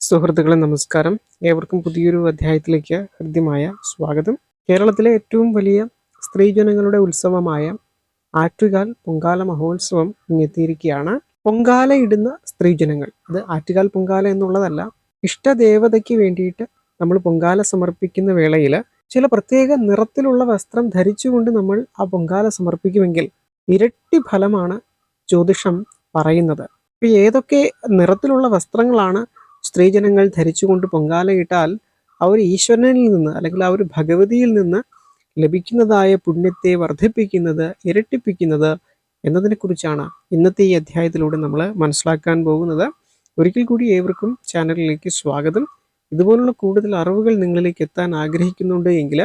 സുഹൃത്തുക്കളെ നമസ്കാരം. ഏവർക്കും പുതിയൊരു അധ്യായത്തിലേക്ക് ഹൃദ്യമായ സ്വാഗതം. കേരളത്തിലെ ഏറ്റവും വലിയ സ്ത്രീജനങ്ങളുടെ ഉത്സവമായ ആറ്റുകാൽ പൊങ്കാല മഹോത്സവം ഇങ്ങെത്തിയിരിക്കുകയാണ്. പൊങ്കാല ഇടുന്ന സ്ത്രീജനങ്ങൾ. അത് ആറ്റുകാൽ പൊങ്കാല എന്നുള്ളതല്ല ഇഷ്ടദേവതയ്ക്ക് വേണ്ടിയിട്ട് നമ്മൾ പൊങ്കാല സമർപ്പിക്കുന്ന വേളയിൽ ചില പ്രത്യേക നിറത്തിലുള്ള വസ്ത്രം ധരിച്ചുകൊണ്ട് നമ്മൾ ആ പൊങ്കാല സമർപ്പിക്കുമെങ്കിൽ ഇരട്ടി ഫലമാണ് ജ്യോതിഷം പറയുന്നത്. ഇപ്പൊ ഏതൊക്കെ നിറത്തിലുള്ള വസ്ത്രങ്ങളാണ് സ്ത്രീജനങ്ങൾ ധരിച്ചുകൊണ്ട് പൊങ്കാലയിട്ടാൽ ഒരു ഈശ്വരനിൽ നിന്ന് അല്ലെങ്കിൽ ആ ഒരു ഭഗവതിയിൽ നിന്ന് ലഭിക്കുന്നതായ പുണ്യത്തെ വർദ്ധിപ്പിക്കുന്നത് ഇരട്ടിപ്പിക്കുന്നത് എന്നതിനെക്കുറിച്ചാണ് ഇന്നത്തെ ഈ അധ്യായത്തിലൂടെ നമ്മൾ മനസ്സിലാക്കാൻ പോകുന്നത്. ഒരിക്കൽ കൂടി ഏവർക്കും ചാനലിലേക്ക് സ്വാഗതം. ഇതുപോലുള്ള കൂടുതൽ അറിവുകൾ നിങ്ങളിലേക്ക് എത്താൻ ആഗ്രഹിക്കുന്നുണ്ട് എങ്കിൽ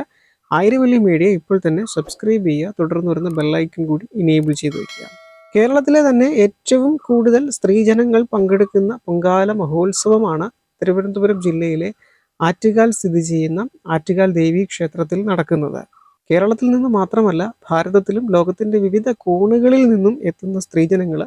ആയിരവല്ലി മീഡിയ ഇപ്പോൾ തന്നെ സബ്സ്ക്രൈബ് ചെയ്യുക തുടർന്ന് വരുന്ന ബെല്ലൈക്കൺ കൂടി ഇനേബിൾ ചെയ്ത് വയ്ക്കുക. കേരളത്തിലെ തന്നെ ഏറ്റവും കൂടുതൽ സ്ത്രീജനങ്ങൾ പങ്കെടുക്കുന്ന പൊങ്കാല മഹോത്സവമാണ് തിരുവനന്തപുരം ജില്ലയിലെ ആറ്റുകാൽ സ്ഥിതി ചെയ്യുന്ന ആറ്റുകാൽ ദേവി ക്ഷേത്രത്തിൽ നടക്കുന്നത്. കേരളത്തിൽ നിന്ന് മാത്രമല്ല ഭാരതത്തിലും ലോകത്തിന്റെ വിവിധ കോണുകളിൽ നിന്നും എത്തുന്ന സ്ത്രീജനങ്ങൾ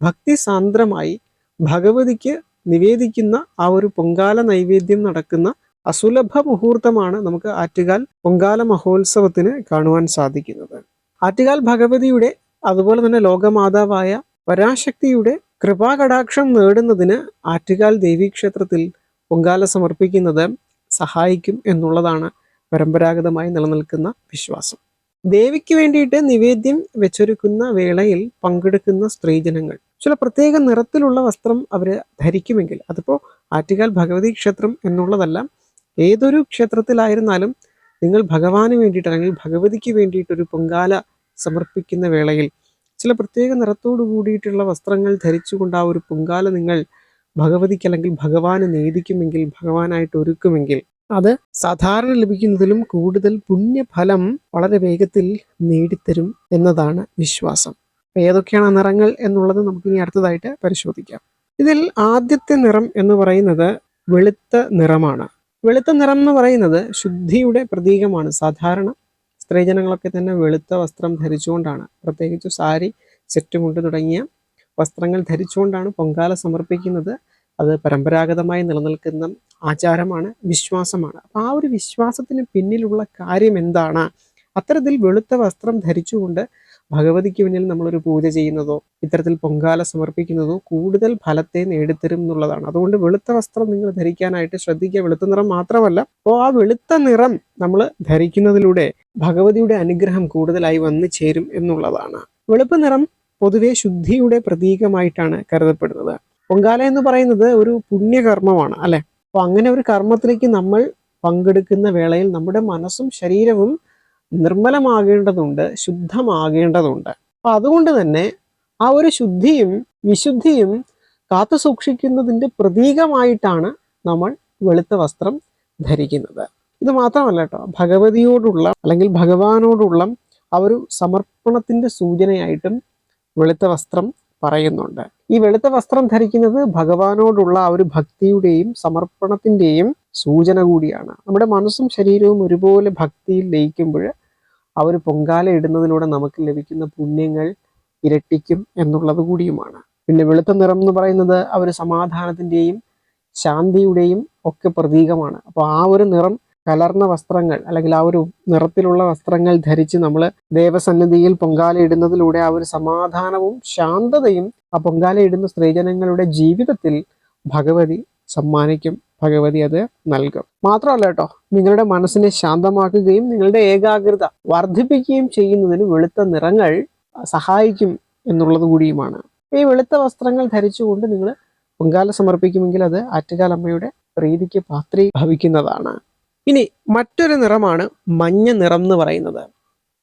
ഭക്തി സാന്ദ്രമായി ഭഗവതിക്ക് നിവേദിക്കുന്ന ആ ഒരു പൊങ്കാല നൈവേദ്യം നടക്കുന്ന അസുലഭ മുഹൂർത്തമാണ് നമുക്ക് ആറ്റുകാൽ പൊങ്കാല മഹോത്സവത്തിന് കാണുവാൻ സാധിക്കുന്നത്. ആറ്റുകാൽ ഭഗവതിയുടെ അതുപോലെ തന്നെ ലോകമാതാവായ പരാശക്തിയുടെ കൃപാകടാക്ഷം നേടുന്നതിന് ആറ്റുകാൽ ദേവീക്ഷേത്രത്തിൽ പൊങ്കാല സമർപ്പിക്കുന്നത് സഹായിക്കും എന്നുള്ളതാണ് പരമ്പരാഗതമായി നിലനിൽക്കുന്ന വിശ്വാസം. ദേവിക്ക് വേണ്ടിയിട്ട് നിവേദ്യം വെച്ചൊരുക്കുന്ന വേളയിൽ പങ്കെടുക്കുന്ന സ്ത്രീജനങ്ങൾ. ചില പ്രത്യേക നിറത്തിലുള്ള വസ്ത്രം അവർ ധരിക്കുമെങ്കിൽ അതിപ്പോൾ ആറ്റുകാൽ ഭഗവതി ക്ഷേത്രം എന്നുള്ളതല്ല ഏതൊരു ക്ഷേത്രത്തിലായിരുന്നാലും നിങ്ങൾ ഭഗവാന് വേണ്ടിയിട്ട് അല്ലെങ്കിൽ ഭഗവതിക്ക് വേണ്ടിയിട്ടൊരു പൊങ്കാല സമർപ്പിക്കുന്ന വേളയിൽ ചില പ്രത്യേക നിറത്തോടു കൂടിയിട്ടുള്ള വസ്ത്രങ്ങൾ ധരിച്ചുകൊണ്ട് ആ ഒരു പൊങ്കാല നിങ്ങൾ ഭഗവതിക്ക് അല്ലെങ്കിൽ ഭഗവാന് നേദിക്കുമെങ്കിൽ ഭഗവാനായിട്ട് ഒരുക്കുമെങ്കിൽ അത് സാധാരണ ലഭിക്കുന്നതിലും കൂടുതൽ പുണ്യഫലം വളരെ വേഗത്തിൽ നേടിത്തരും എന്നതാണ് വിശ്വാസം. അപ്പം ഏതൊക്കെയാണ് നിറങ്ങൾ എന്നുള്ളത് നമുക്കിനി അടുത്തതായിട്ട് പരിശോധിക്കാം. ഇതിൽ ആദ്യത്തെ നിറം എന്ന് പറയുന്നത് വെളുത്ത നിറമാണ്. വെളുത്ത നിറം എന്ന് പറയുന്നത് ശുദ്ധിയുടെ പ്രതീകമാണ് സാധാരണ സ്ത്രീജനങ്ങളൊക്കെ തന്നെ വെളുത്ത വസ്ത്രം ധരിച്ചുകൊണ്ടാണ്. പ്രത്യേകിച്ച് സാരി സെറ്റ് മുണ്ട് തുടങ്ങിയ വസ്ത്രങ്ങൾ ധരിച്ചുകൊണ്ടാണ് പൊങ്കാല സമർപ്പിക്കുന്നത്. അത് പരമ്പരാഗതമായി നിലനിൽക്കുന്ന ആചാരമാണ് വിശ്വാസമാണ്. അപ്പോൾ ആ ഒരു വിശ്വാസത്തിന് പിന്നിലുള്ള കാര്യം എന്താണ്? അത്തരത്തിൽ വെളുത്ത വസ്ത്രം ധരിച്ചുകൊണ്ട് ഭഗവതിക്ക് മുന്നിൽ നമ്മളൊരു പൂജ ചെയ്യുന്നതോ ഇത്തരത്തിൽ പൊങ്കാല സമർപ്പിക്കുന്നതോ കൂടുതൽ ഫലത്തെ നേടിത്തരും എന്നുള്ളതാണ്. അതുകൊണ്ട് വെളുത്ത വസ്ത്രം നിങ്ങൾ ധരിക്കാനായിട്ട് ശ്രദ്ധിക്കുക. വെളുത്ത നിറം മാത്രമല്ല അപ്പോൾ ആ വെളുത്ത നിറം നമ്മൾ ധരിക്കുന്നതിലൂടെ ഭഗവതിയുടെ അനുഗ്രഹം കൂടുതലായി വന്നു ചേരും എന്നുള്ളതാണ്. വെളുപ്പ് നിറം പൊതുവെ ശുദ്ധിയുടെ പ്രതീകമായിട്ടാണ് കരുതപ്പെടുന്നത്. പൊങ്കാല എന്ന് പറയുന്നത് ഒരു പുണ്യകർമ്മമാണ് അല്ലെ? അപ്പൊ അങ്ങനെ ഒരു കർമ്മത്തിലേക്ക് നമ്മൾ പങ്കെടുക്കുന്ന വേളയിൽ നമ്മുടെ മനസ്സും ശരീരവും നിർമ്മലമാകേണ്ടതുണ്ട് ശുദ്ധമാകേണ്ടതുണ്ട്. അപ്പൊ അതുകൊണ്ട് തന്നെ ആ ഒരു ശുദ്ധിയും വിശുദ്ധിയും കാത്തു സൂക്ഷിക്കുന്നതിന്റെ പ്രതീകമായിട്ടാണ് നമ്മൾ വെളുത്ത വസ്ത്രം ധരിക്കുന്നത്. ഇത് മാത്രമല്ല കേട്ടോ ഭഗവതിയോടുള്ള അല്ലെങ്കിൽ ഭഗവാനോടുള്ള ആ ഒരു സമർപ്പണത്തിന്റെ സൂചനയായിട്ടും വെളുത്ത വസ്ത്രം പറയുന്നുണ്ട്. ഈ വെളുത്ത വസ്ത്രം ധരിക്കുന്നത് ഭഗവാനോടുള്ള ആ ഒരു ഭക്തിയുടെയും സമർപ്പണത്തിന്റെയും സൂചന കൂടിയാണ്. നമ്മുടെ മനസ്സും ശരീരവും ഒരുപോലെ ഭക്തിയിൽ ലയിക്കുമ്പോൾ ആ ഒരു പൊങ്കാല ഇടുന്നതിലൂടെ നമുക്ക് ലഭിക്കുന്ന പുണ്യങ്ങൾ ഇരട്ടിക്കും എന്നുള്ളത് കൂടിയുമാണ്. പിന്നെ വെളുത്ത നിറം എന്ന് പറയുന്നത് ആ ഒരു സമാധാനത്തിന്റെയും ശാന്തിയുടെയും ഒക്കെ പ്രതീകമാണ്. അപ്പോൾ ആ ഒരു നിറം കലർന്ന വസ്ത്രങ്ങൾ അല്ലെങ്കിൽ ആ ഒരു നിറത്തിലുള്ള വസ്ത്രങ്ങൾ ധരിച്ച് നമ്മൾ ദേവസന്നിധിയിൽ പൊങ്കാല ഇടുന്നതിലൂടെ ആ ഒരു സമാധാനവും ശാന്തതയും ആ പൊങ്കാല ഇടുന്ന സ്ത്രീജനങ്ങളുടെ ജീവിതത്തിൽ ഭഗവതി സമ്മാനിക്കും. ഭഗവതി അത് നൽകും. മാത്രമല്ല കേട്ടോ നിങ്ങളുടെ മനസ്സിനെ ശാന്തമാക്കുകയും നിങ്ങളുടെ ഏകാഗ്രത വർദ്ധിപ്പിക്കുകയും ചെയ്യുന്നതിന് വെളുത്ത നിറങ്ങൾ സഹായിക്കും എന്നുള്ളത് കൂടിയുമാണ്. ഈ വെളുത്ത വസ്ത്രങ്ങൾ ധരിച്ചുകൊണ്ട് നിങ്ങൾ പൊങ്കാല സമർപ്പിക്കുമെങ്കിൽ അത് ആറ്റുകാലമ്മയുടെ പ്രീതിക്ക് പാത്രീഭവിക്കുന്നതാണ് ഇനി മറ്റൊരു നിറമാണ് മഞ്ഞ നിറം എന്ന് പറയുന്നത്.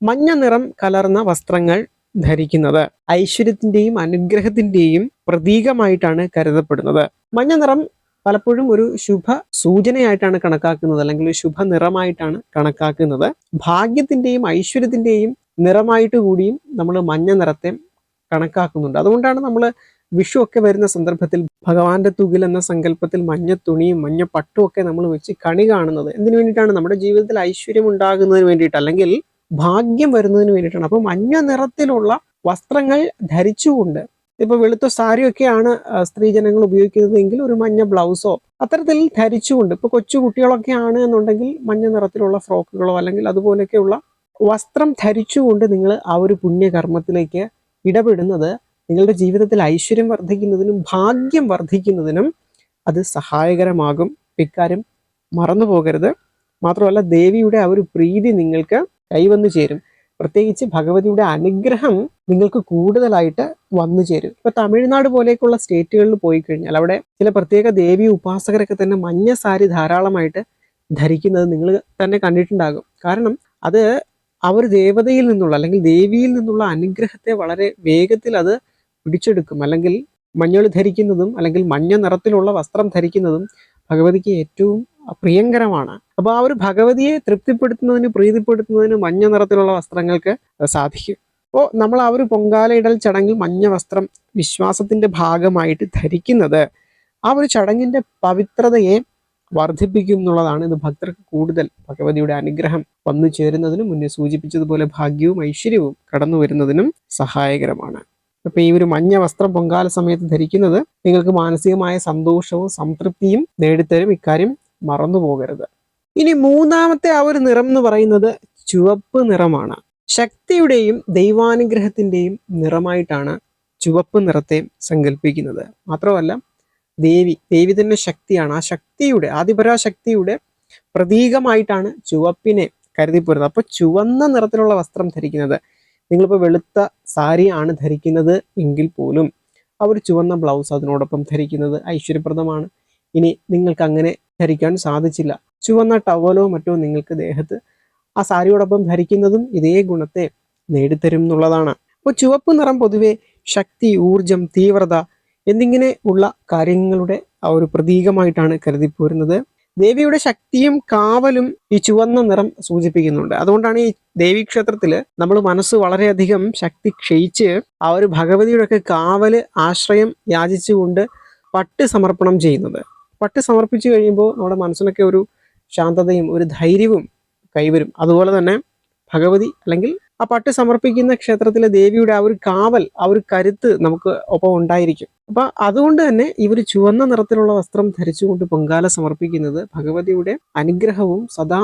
മഞ്ഞ നിറം കലർന്ന വസ്ത്രങ്ങൾ ധരിക്കുന്നത് ഐശ്വര്യത്തിന്റെയും അനുഗ്രഹത്തിന്റെയും പ്രതീകമായിട്ടാണ് കരുതപ്പെടുന്നത്. മഞ്ഞ നിറം പലപ്പോഴും ഒരു ശുഭ സൂചനയായിട്ടാണ് കണക്കാക്കുന്നത്. അല്ലെങ്കിൽ ഒരു ശുഭ നിറമായിട്ടാണ് കണക്കാക്കുന്നത്. ഭാഗ്യത്തിന്റെയും ഐശ്വര്യത്തിന്റെയും നിറമായിട്ട് കൂടിയും നമ്മൾ മഞ്ഞ നിറത്തെ കണക്കാക്കുന്നുണ്ട്. അതുകൊണ്ടാണ് നമ്മൾ വിഷു ഒക്കെ വരുന്ന സന്ദർഭത്തിൽ ഭഗവാന്റെ തുകിൽ എന്ന സങ്കല്പത്തിൽ മഞ്ഞ തുണിയും മഞ്ഞ പട്ടും ഒക്കെ നമ്മൾ വെച്ച് കണി കാണുന്നത്. എന്തിനു വേണ്ടിയിട്ടാണ്? നമ്മുടെ ജീവിതത്തിൽ ഐശ്വര്യം ഉണ്ടാകുന്നതിന് വേണ്ടിയിട്ട്. അല്ലെങ്കിൽ ഭാഗ്യം വരുന്നതിന് വേണ്ടിയിട്ടാണ്. അപ്പോൾ മഞ്ഞ നിറത്തിലുള്ള വസ്ത്രങ്ങൾ ധരിച്ചുകൊണ്ട് ഇപ്പോൾ വെളുത്ത സാരിയൊക്കെയാണ് സ്ത്രീജനങ്ങൾ ഉപയോഗിക്കുന്നതെങ്കിൽ ഒരു മഞ്ഞ ബ്ലൗസോ അത്തരത്തിൽ ധരിച്ചുകൊണ്ട് ഇപ്പോൾ കൊച്ചു കുട്ടികളൊക്കെ ആണ് എന്നുണ്ടെങ്കിൽ മഞ്ഞ നിറത്തിലുള്ള ഫ്രോക്കുകളോ അല്ലെങ്കിൽ അതുപോലെയൊക്കെയുള്ള വസ്ത്രം ധരിച്ചുകൊണ്ട് നിങ്ങൾ ആ ഒരു പുണ്യകർമ്മത്തിലേക്ക് ഇടപെടുന്നത് നിങ്ങളുടെ ജീവിതത്തിൽ ഐശ്വര്യം വർദ്ധിക്കുന്നതിനും ഭാഗ്യം വർദ്ധിക്കുന്നതിനും അത് സഹായകരമാകും. ഇക്കാര്യം മറന്നു പോകരുത് മാത്രമല്ല ദേവിയുടെ ആ ഒരു പ്രീതി നിങ്ങൾക്ക് കൈവന്നു ചേരും. പ്രത്യേകിച്ച് ഭഗവതിയുടെ അനുഗ്രഹം നിങ്ങൾക്ക് കൂടുതലായിട്ട് വന്നു ചേരും. ഇപ്പൊ തമിഴ്നാട് പോലെയൊക്കെയുള്ള സ്റ്റേറ്റുകളിൽ പോയി കഴിഞ്ഞാൽ അവിടെ ചില പ്രത്യേക ദേവി ഉപാസകരൊക്കെ തന്നെ മഞ്ഞ സാരി ധാരാളമായിട്ട് ധരിക്കുന്നത് നിങ്ങൾ തന്നെ കണ്ടിട്ടുണ്ടാകും. കാരണം അത് ആ ഒരു ദേവതയിൽ നിന്നുള്ള അല്ലെങ്കിൽ ദേവിയിൽ നിന്നുള്ള അനുഗ്രഹത്തെ വളരെ വേഗത്തിൽ അത് പിടിച്ചെടുക്കും. അല്ലെങ്കിൽ മഞ്ഞൾ ധരിക്കുന്നതും അല്ലെങ്കിൽ മഞ്ഞ നിറത്തിലുള്ള വസ്ത്രം ധരിക്കുന്നതും ഭഗവതിക്ക് ഏറ്റവും പ്രിയങ്കരമാണ്. അപ്പോൾ ആ ഒരു ഭഗവതിയെ തൃപ്തിപ്പെടുത്തുന്നതിന് പ്രീതിപ്പെടുത്തുന്നതിന് മഞ്ഞ നിറത്തിലുള്ള വസ്ത്രങ്ങൾക്ക് സാധിക്കും. അപ്പോൾ നമ്മൾ ആ ഒരു പൊങ്കാലയിടൽ ചടങ്ങിൽ മഞ്ഞ വസ്ത്രം വിശ്വാസത്തിന്റെ ഭാഗമായിട്ട് ധരിക്കുന്നത് ആ ഒരു ചടങ്ങിന്റെ പവിത്രതയെ വർദ്ധിപ്പിക്കും എന്നുള്ളതാണ് ഇത് ഭക്തർക്ക് കൂടുതൽ ഭഗവതിയുടെ അനുഗ്രഹം വന്നു ചേരുന്നതിനും മുന്നേ സൂചിപ്പിച്ചതുപോലെ ഭാഗ്യവും ഐശ്വര്യവും കടന്നു വരുന്നതിനും സഹായകരമാണ്. അപ്പൊ ഈ ഒരു മഞ്ഞ വസ്ത്രം പൊങ്കാല സമയത്ത് ധരിക്കുന്നത് നിങ്ങൾക്ക് മാനസികമായ സന്തോഷവും സംതൃപ്തിയും നേടിത്തരും. ഇക്കാര്യം മറന്നു പോകരുത്. ഇനി മൂന്നാമത്തെ ആ ഒരു നിറം എന്ന് പറയുന്നത് ചുവപ്പ് നിറമാണ്. ശക്തിയുടെയും ദൈവാനുഗ്രഹത്തിന്റെയും നിറമായിട്ടാണ് ചുവപ്പ് നിറത്തെ സങ്കല്പിക്കുന്നത്. മാത്രമല്ല ദേവി ദേവി തന്നെ ശക്തിയാണ്. ആ ശക്തിയുടെ ആദിപരാശക്തിയുടെ പ്രതീകമായിട്ടാണ് ചുവപ്പിനെ കരുതിപ്പോരുന്നത്. അപ്പൊ ചുവന്ന നിറത്തിലുള്ള വസ്ത്രം ധരിക്കുന്നത്. നിങ്ങളിപ്പോൾ വെളുത്ത സാരിയാണ് ധരിക്കുന്നത് എങ്കിൽ പോലും ആ ഒരു ചുവന്ന ബ്ലൗസ് അതിനോടൊപ്പം ധരിക്കുന്നത് ഐശ്വര്യപ്രദമാണ്. ഇനി നിങ്ങൾക്ക് അങ്ങനെ ധരിക്കാൻ സാധിച്ചില്ല. ചുവന്ന ടവലോ മറ്റോ നിങ്ങൾക്ക് ദേഹത്ത്. ആ സാരിയോടൊപ്പം ധരിക്കുന്നതും ഇതേ ഗുണത്തെ നേടിത്തരും എന്നുള്ളതാണ്. അപ്പോൾ ചുവപ്പ് നിറം പൊതുവെ ശക്തി ഊർജം തീവ്രത എന്നിങ്ങനെ ഉള്ള കാര്യങ്ങളുടെ ആ ഒരു പ്രതീകമായിട്ടാണ് കരുതിപ്പോരുന്നത്. ദേവിയുടെ ശക്തിയും കാവലും ഈ ചുവന്ന നിറം സൂചിപ്പിക്കുന്നുണ്ട്. അതുകൊണ്ടാണ് ഈ ദേവീക്ഷേത്രത്തിൽ നമ്മൾ മനസ്സ് വളരെയധികം ശക്തി ക്ഷയിച്ച് ആ ഒരു ഭഗവതിയുടെ ഒക്കെ കാവൽ ആശ്രയം യാചിച്ചുകൊണ്ട് പട്ട് സമർപ്പണം ചെയ്യുന്നത്. പട്ട് സമർപ്പിച്ചു കഴിയുമ്പോൾ നമ്മുടെ മനസ്സിനൊക്കെ ഒരു ശാന്തതയും ഒരു ധൈര്യവും കൈവരും. അതുപോലെ തന്നെ ഭഗവതി അല്ലെങ്കിൽ ആ പട്ട് സമർപ്പിക്കുന്ന ക്ഷേത്രത്തിലെ ദേവിയുടെ ആ ഒരു കാവൽ ആ ഒരു കരുത്ത് നമുക്ക് ഒപ്പം ഉണ്ടായിരിക്കും. അപ്പൊ അതുകൊണ്ട് തന്നെ ഇവർ ചുവന്ന നിറത്തിലുള്ള വസ്ത്രം ധരിച്ചുകൊണ്ട് പൊങ്കാല സമർപ്പിക്കുന്നത് ഭഗവതിയുടെ അനുഗ്രഹവും സദാ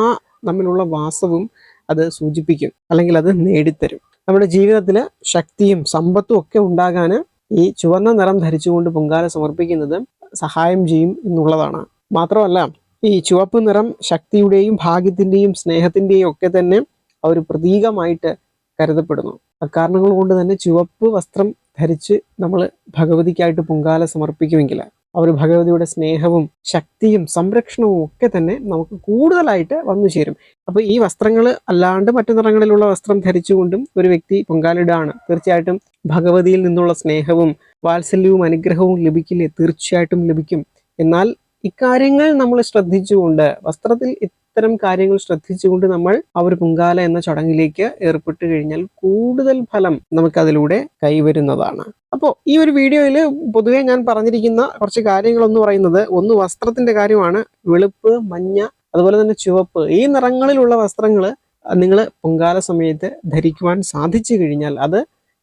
നമ്മിലുള്ള വാസവും അത് സൂചിപ്പിക്കും. അല്ലെങ്കിൽ അത് നേടിത്തരും. നമ്മുടെ ജീവിതത്തിൽ ശക്തിയും സമ്പത്തും ഒക്കെ ഉണ്ടാകാൻ ഈ ചുവന്ന നിറം ധരിച്ചുകൊണ്ട് പൊങ്കാല സമർപ്പിക്കുന്നത് സഹായം ചെയ്യും എന്നുള്ളതാണ്. മാത്രമല്ല ഈ ചുവപ്പ് നിറം ശക്തിയുടെയും ഭാഗ്യത്തിന്റെയും സ്നേഹത്തിന്റെയും ഒക്കെ തന്നെ ഒരു പ്രതീകമായിട്ട് കരുതപ്പെടുന്നു. അക്കാരണങ്ങൾ കൊണ്ട് തന്നെ ചുവപ്പ് വസ്ത്രം ധരിച്ച് നമ്മൾ ഭഗവതിക്കായിട്ട് പൊങ്കാല സമർപ്പിക്കുമെങ്കിൽ ആ ഒരു ഭഗവതിയുടെ സ്നേഹവും ശക്തിയും സംരക്ഷണവും ഒക്കെ തന്നെ നമുക്ക് കൂടുതലായിട്ട് വന്നു ചേരും. അപ്പോൾ ഈ വസ്ത്രങ്ങൾ അല്ലാണ്ട് മറ്റു നിറങ്ങളിലുള്ള വസ്ത്രം ധരിച്ചുകൊണ്ടും ഒരു വ്യക്തി പൊങ്കാലിടാണ്. തീർച്ചയായിട്ടും ഭഗവതിയിൽ നിന്നുള്ള സ്നേഹവും വാത്സല്യവും അനുഗ്രഹവും ലഭിക്കില്ലേ? തീർച്ചയായിട്ടും ലഭിക്കും. എന്നാൽ ഇക്കാര്യങ്ങൾ നമ്മൾ ശ്രദ്ധിച്ചുകൊണ്ട് വസ്ത്രത്തിൽ ഇത്തരം കാര്യങ്ങൾ ശ്രദ്ധിച്ചുകൊണ്ട് നമ്മൾ ആ ഒരു പൊങ്കാല എന്ന ചടങ്ങിലേക്ക് ഏർപ്പെട്ട് കഴിഞ്ഞാൽ കൂടുതൽ ഫലം നമുക്കതിലൂടെ കൈവരുന്നതാണ്. അപ്പോൾ ഈ ഒരു വീഡിയോയിൽ പൊതുവെ ഞാൻ പറഞ്ഞിരിക്കുന്ന കുറച്ച് കാര്യങ്ങൾ എന്ന് പറയുന്നത് ഒന്ന് വസ്ത്രത്തിന്റെ കാര്യമാണ്. വെളുപ്പ് മഞ്ഞ അതുപോലെ തന്നെ ചുവപ്പ് ഈ നിറങ്ങളിലുള്ള വസ്ത്രങ്ങൾ നിങ്ങൾ പൊങ്കാല സമയത്ത് ധരിക്കുവാൻ സാധിച്ചു കഴിഞ്ഞാൽ അത്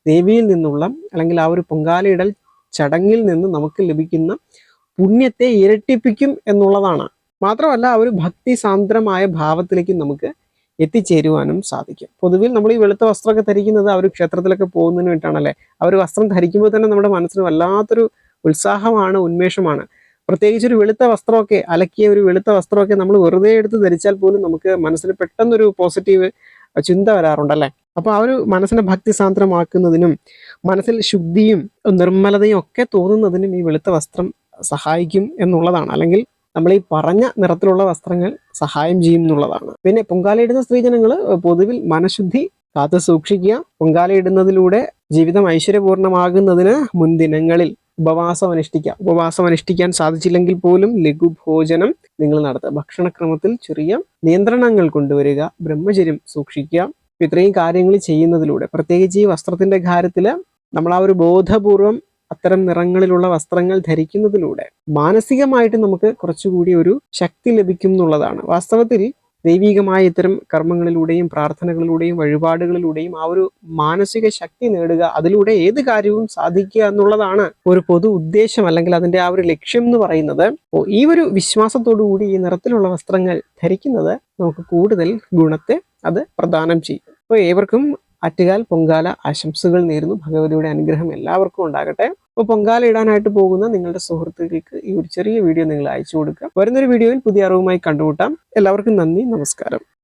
ദേവിയിൽ നിന്നുള്ള അല്ലെങ്കിൽ ആ ഒരു പൊങ്കാലയിടൽ ചടങ്ങിൽ നിന്ന് നമുക്ക് ലഭിക്കുന്ന പുണ്യത്തെ ഇരട്ടിപ്പിക്കും എന്നുള്ളതാണ്. മാത്രമല്ല ആ ഒരു ഭക്തി സാന്ദ്രമായ ഭാവത്തിലേക്ക് നമുക്ക് എത്തിച്ചേരുവാനും സാധിക്കും. പൊതുവിൽ നമ്മൾ ഈ വെളുത്ത വസ്ത്രമൊക്കെ ധരിക്കുന്നത് ആ ഒരു ക്ഷേത്രത്തിലൊക്കെ പോകുന്നതിന് വേണ്ടിയിട്ടാണല്ലേ? ആ ഒരു വസ്ത്രം ധരിക്കുമ്പോൾ തന്നെ നമ്മുടെ മനസ്സിന് വല്ലാത്തൊരു ഉത്സാഹമാണ് ഉന്മേഷമാണ്. പ്രത്യേകിച്ച് ഒരു വെളുത്ത വസ്ത്രമൊക്കെ അലക്കിയ ഒരു വെളുത്ത വസ്ത്രമൊക്കെ നമ്മൾ വെറുതെ എടുത്ത് ധരിച്ചാൽ പോലും നമുക്ക് മനസ്സിന് പെട്ടെന്നൊരു പോസിറ്റീവ് ചിന്ത വരാറുണ്ടല്ലേ? അപ്പോൾ ആ ഒരു മനസ്സിനെ ഭക്തി സാന്ദ്രമാക്കുന്നതിനും മനസ്സിൽ ശുദ്ധിയും നിർമ്മലതയും ഒക്കെ തോന്നുന്നതിനും ഈ വെളുത്ത വസ്ത്രം സഹായിക്കും എന്നുള്ളതാണ്. അല്ലെങ്കിൽ നമ്മൾ ഈ പറഞ്ഞ നിറത്തിലുള്ള വസ്ത്രങ്ങൾ സഹായം ചെയ്യും എന്നുള്ളതാണ്. പിന്നെ പൊങ്കാലയിടുന്ന സ്ത്രീജനങ്ങൾ പൊതുവിൽ മനഃശുദ്ധി കാത്തു സൂക്ഷിക്കുക. പൊങ്കാലയിടുന്നതിലൂടെ ജീവിതം ഐശ്വര്യപൂർണമാകുന്നതിന് മുൻദിനങ്ങളിൽ ഉപവാസം അനുഷ്ഠിക്കുക ഉപവാസം അനുഷ്ഠിക്കാൻ സാധിച്ചില്ലെങ്കിൽ പോലും ലഘുഭോജനം നിങ്ങൾ നടത്തുക. ഭക്ഷണക്രമത്തിൽ ചെറിയ നിയന്ത്രണങ്ങൾ കൊണ്ടുവരിക. ബ്രഹ്മചര്യം സൂക്ഷിക്കുക. ഇത്രയും കാര്യങ്ങൾ ചെയ്യുന്നതിലൂടെ പ്രത്യേകിച്ച് ഈ വസ്ത്രത്തിന്റെ കാര്യത്തിൽ നമ്മൾ ആ ഒരു ബോധപൂർവം അത്തരം നിറങ്ങളിലുള്ള വസ്ത്രങ്ങൾ ധരിക്കുന്നതിലൂടെ മാനസികമായിട്ട് നമുക്ക് കുറച്ചുകൂടി ഒരു ശക്തി ലഭിക്കും എന്നുള്ളതാണ്. വാസ്തവത്തിൽ ദൈവികമായ ഇത്തരം കർമ്മങ്ങളിലൂടെയും പ്രാർത്ഥനകളിലൂടെയും വഴിപാടുകളിലൂടെയും ആ ഒരു മാനസിക ശക്തി നേടുക അതിലൂടെ ഏത് കാര്യവും സാധിക്കുക എന്നുള്ളതാണ് ഒരു പൊതു ഉദ്ദേശം അല്ലെങ്കിൽ അതിന്റെ ആ ഒരു ലക്ഷ്യം എന്ന് പറയുന്നത്. ഈ ഒരു വിശ്വാസത്തോടു കൂടി ഈ നിറത്തിലുള്ള വസ്ത്രങ്ങൾ ധരിക്കുന്നത് നമുക്ക് കൂടുതൽ ഗുണത്തെ അത് പ്രദാനം ചെയ്യും. അപ്പോൾ ഏവർക്കും ആറ്റുകാൽ പൊങ്കാല ആശംസകൾ നേരുന്നു. ഭഗവതിയുടെ അനുഗ്രഹം എല്ലാവർക്കും ഉണ്ടാകട്ടെ. അപ്പോൾ പൊങ്കാല ഇടാനായിട്ട് പോകുന്ന നിങ്ങളുടെ സുഹൃത്തുക്കൾക്ക് ഈ ഒരു ചെറിയ വീഡിയോ നിങ്ങൾ അയച്ചു കൊടുക്കുക. വരുന്നൊരു വീഡിയോയിൽ പുതിയ അറിവുമായി കണ്ടുമുട്ടാം. എല്ലാവർക്കും നന്ദി നമസ്കാരം.